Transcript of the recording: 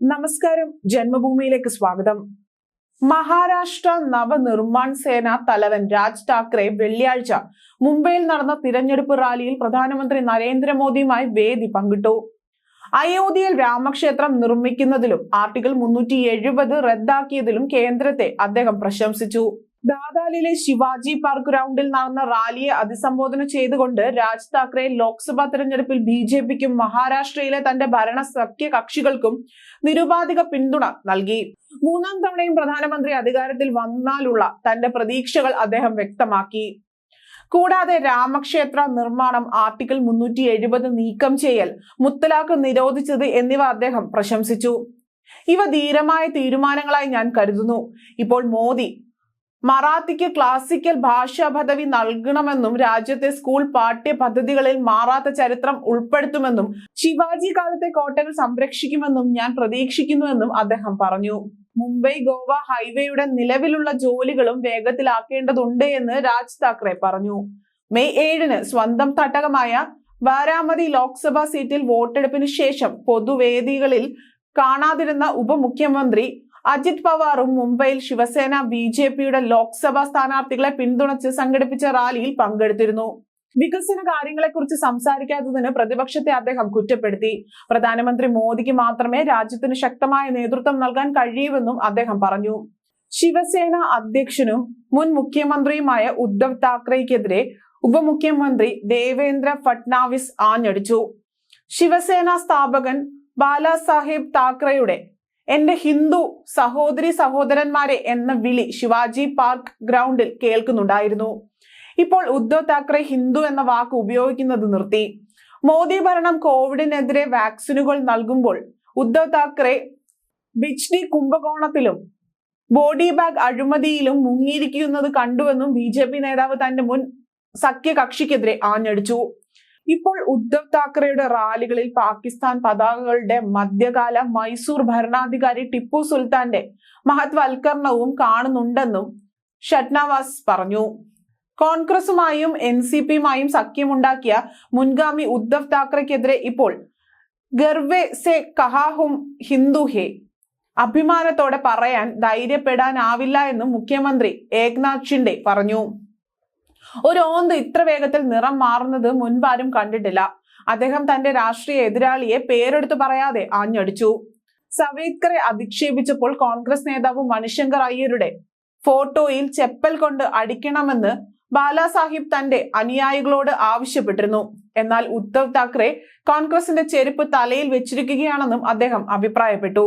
നമസ്കാരം. ജന്മഭൂമിയിലേക്ക് സ്വാഗതം. മഹാരാഷ്ട്ര നവനിർമ്മാൺ സേന തലവൻ രാജ് താക്കറെ വെള്ളിയാഴ്ച മുംബൈയിൽ നടന്ന തിരഞ്ഞെടുപ്പ് റാലിയിൽ പ്രധാനമന്ത്രി നരേന്ദ്രമോദിയുമായി വേദി പങ്കിട്ടു. അയോധ്യയിൽ രാമക്ഷേത്രം നിർമ്മിക്കുന്നതിലും ആർട്ടിക്കിൾ മുന്നൂറ്റി എഴുപത് റദ്ദാക്കിയതിലും കേന്ദ്രത്തെ അദ്ദേഹം പ്രശംസിച്ചു. ദാദാലിലെ ശിവാജി പാർക്ക് ഗ്രൗണ്ടിൽ നടന്ന റാലിയെ അഭിസംബോധന ചെയ്തുകൊണ്ട് രാജ് താക്കറെ ലോക്സഭാ തെരഞ്ഞെടുപ്പിൽ ബി ജെ പിക്കും മഹാരാഷ്ട്രയിലെ തന്റെ ഭരണ സഖ്യ കക്ഷികൾക്കും നിരുപാധിക പിന്തുണ നൽകി. മൂന്നാം തവണയും പ്രധാനമന്ത്രി അധികാരത്തിൽ വന്നാലുള്ള തന്റെ പ്രതീക്ഷകൾ അദ്ദേഹം വ്യക്തമാക്കി. കൂടാതെ രാമക്ഷേത്ര നിർമ്മാണം ആർട്ടിക്കിൾ മുന്നൂറ്റി എഴുപത് നീക്കം ചെയ്യൽ മുത്തലാഖ് നിരോധിച്ചത് എന്നിവ അദ്ദേഹം പ്രശംസിച്ചു. ഇവ ധീരമായ തീരുമാനങ്ങളായി ഞാൻ കരുതുന്നു. ഇപ്പോൾ മോദി മറാത്തിക്ക് ക്ലാസിക്കൽ ഭാഷാ പദവി നൽകണമെന്നും രാജ്യത്തെ സ്കൂൾ പാഠ്യപദ്ധതികളിൽ മാറാത്ത ചരിത്രം ഉൾപ്പെടുത്തുമെന്നും ശിവാജി കാലത്തെ കോട്ടകൾ സംരക്ഷിക്കുമെന്നും ഞാൻ പ്രതീക്ഷിക്കുന്നുവെന്നും അദ്ദേഹം പറഞ്ഞു. മുംബൈ ഗോവ ഹൈവേയുടെ നിലവിലുള്ള ജോലികളും വേഗത്തിലാക്കേണ്ടതുണ്ട് എന്ന് രാജ് താക്കറെ പറഞ്ഞു. മെയ് ഏഴിന് സ്വന്തം തട്ടകമായ ബാരാമതി ലോക്സഭാ സീറ്റിൽ വോട്ടെടുപ്പിന് ശേഷം പൊതുവേദികളിൽ കാണാതിരുന്ന ഉപമുഖ്യമന്ത്രി അജിത് പവാറും മുംബൈയിൽ ശിവസേന ബി ജെ പിയുടെ ലോക്സഭാ സ്ഥാനാർത്ഥികളെ പിന്തുണച്ച് സംഘടിപ്പിച്ച റാലിയിൽ പങ്കെടുത്തിരുന്നു. വികസന കാര്യങ്ങളെക്കുറിച്ച് സംസാരിക്കാത്തതിന് പ്രതിപക്ഷത്തെ അദ്ദേഹം കുറ്റപ്പെടുത്തി. പ്രധാനമന്ത്രി മോദിക്ക് മാത്രമേ രാജ്യത്തിന് ശക്തമായ നേതൃത്വം നൽകാൻ കഴിയൂവെന്നും അദ്ദേഹം പറഞ്ഞു. ശിവസേന അധ്യക്ഷനും മുൻ മുഖ്യമന്ത്രിയുമായ ഉദ്ധവ് താക്കറെക്കെതിരെ ഉപമുഖ്യമന്ത്രി ദേവേന്ദ്ര ഫട്നാവിസ് ആഞ്ഞടിച്ചു. ശിവസേന സ്ഥാപകൻ ബാലാസാഹേബ് താക്കറെയുടെ എന്റെ ഹിന്ദു സഹോദരി സഹോദരന്മാരെ എന്ന വിളി ശിവാജി പാർക്ക് ഗ്രൗണ്ടിൽ കേൾക്കുന്നുണ്ടായിരുന്നു. ഇപ്പോൾ ഉദ്ധവ് താക്കറെ ഹിന്ദു എന്ന വാക്ക് ഉപയോഗിക്കുന്നത് നിർത്തി. മോദി ഭരണം കോവിഡിനെതിരെ വാക്സിനുകൾ നൽകുമ്പോൾ ഉദ്ധവ് താക്കറെ ബിച്ച്ഡി കുംഭകോണത്തിലും ബോഡി ബാഗ് അഴിമതിയിലും മുങ്ങിയിരിക്കുന്നത് കണ്ടുവെന്നും ബി നേതാവ് തന്റെ മുൻ സഖ്യകക്ഷിക്കെതിരെ ആഞ്ഞടിച്ചു. ഇപ്പോൾ ഉദ്ധവ് താക്കറെയുടെ റാലികളിൽ പാകിസ്ഥാൻ പതാകകളുടെ മധ്യകാല മൈസൂർ ഭരണാധികാരി ടിപ്പു സുൽത്താന്റെ മഹത്വൽക്കരണവും കാണുന്നുണ്ടെന്നും ഷട്നവാസ് പറഞ്ഞു. കോൺഗ്രസുമായും എൻ സി പിയുമായും സഖ്യമുണ്ടാക്കിയ മുൻഗാമി ഉദ്ധവ് താക്കറെക്കെതിരെ ഇപ്പോൾ ഗർവെ സെ കഹാഹും ഹിന്ദു ഹേ. അഭിമാനത്തോടെ പറയാൻ ധൈര്യപ്പെടാനാവില്ല എന്നും മുഖ്യമന്ത്രി ഏക്നാഥ് ഷിൻഡെ പറഞ്ഞു. ഒരു ഓന്ത് ഇത്ര വേഗത്തിൽ നിറം മാറുന്നത് മുൻപാരും കണ്ടിട്ടില്ല. അദ്ദേഹം തന്റെ രാഷ്ട്രീയ എതിരാളിയെ പേരെടുത്തു പറയാതെ ആഞ്ഞടിച്ചു. സവേദ്കറെ അധിക്ഷേപിച്ചപ്പോൾ കോൺഗ്രസ് നേതാവ് മണിശങ്കർ അയ്യരുടെ ഫോട്ടോയിൽ ചെപ്പൽ കൊണ്ട് അടിക്കണമെന്ന് ബാലാസാഹിബ് തന്റെ അനുയായികളോട് ആവശ്യപ്പെട്ടിരുന്നു. എന്നാൽ ഉദ്ധവ് താക്കറെ കോൺഗ്രസിന്റെ ചെരുപ്പ് തലയിൽ വെച്ചിരിക്കുകയാണെന്നും അദ്ദേഹം അഭിപ്രായപ്പെട്ടു.